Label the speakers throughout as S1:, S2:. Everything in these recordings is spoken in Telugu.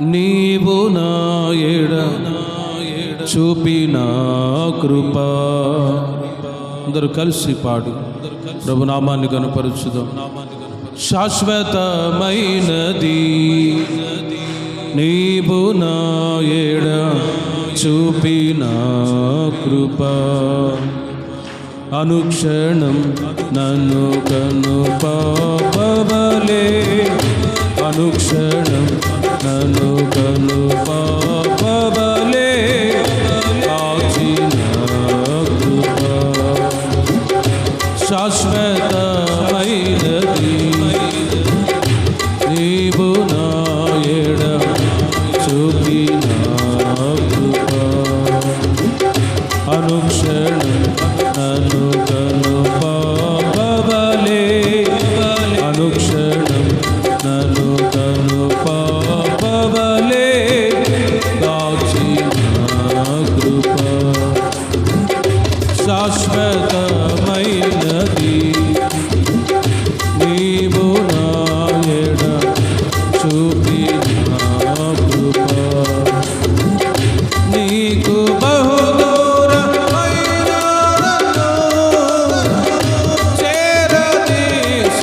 S1: నీవు నాయడ చూపిన కృప. అందరూ కలిసి పాడు. ప్రభునామాన్ని కనపరుచుదాం శాశ్వతమైనది. నీవు నాయడ చూపిన కృప. అనుక్షణం నన్ను కను పాపలే అనుక్షణం నన్ను కను పాపబలే కాచిన శాశ్వతమైనది. నీవు నా ఎడ చూపిన అనుక్షణం నన్ను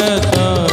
S1: तो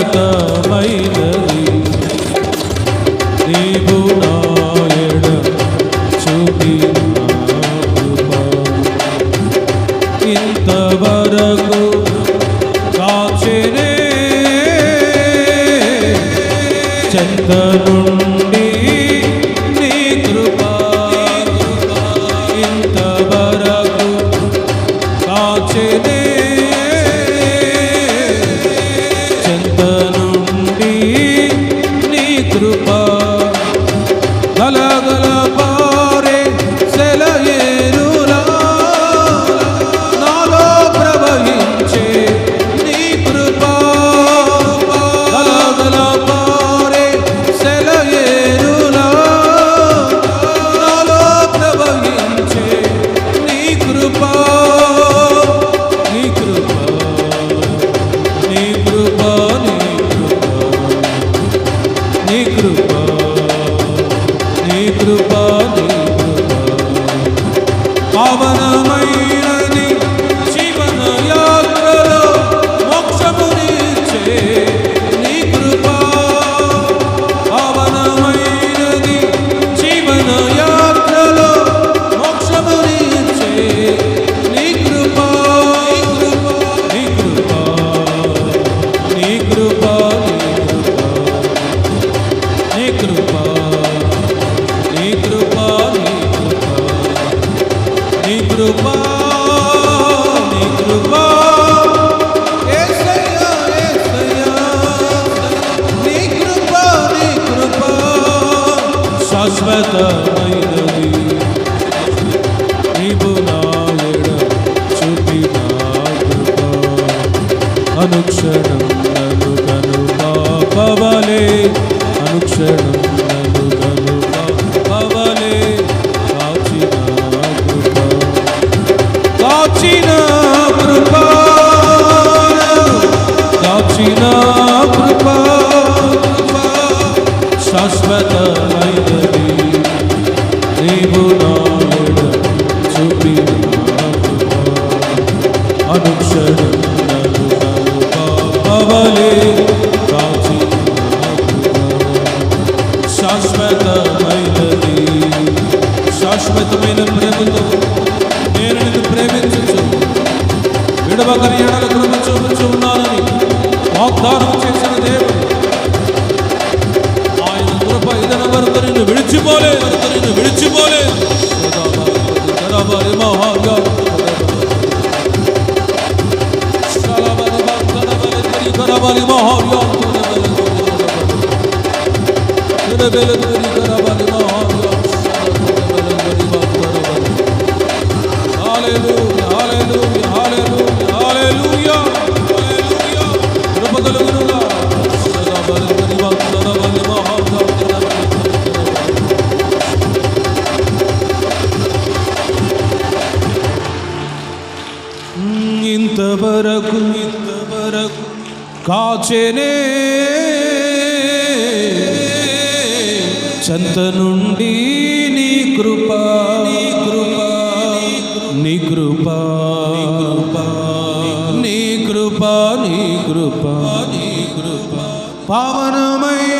S1: ఉన్నతమైనది నీవు నాయన చూపి ఇంతవరకు కాచనే చెంత నుండి Salam. శాశ్వతమైనది నీవు నా చూపిన కృప అనుక్షణం నన్ను కను పాపవలే అనుక్షణం నీవు నా చూపిన అనుక్షణం నన్ను నన్ను శాశ్వతమైనది శాశ్వతమైన ప్రేమతో నేను నిన్ను విడవకని ఎడల కృప చూపించు ఉన్నానని వాగ్దానం చేసిన దేవుడు കർത്തരിന്ന് വിളിച്ചു പോലെ കർത്തരിന്ന് വിളിച്ചു പോലെ മഹാ ఇంతవరకు ఇంతవరకు కాచెనే చెంత నుండి నీ కృప నీ కృప నీ కృప నీ కృప. నీ కృప నీ కృప పావనమైనది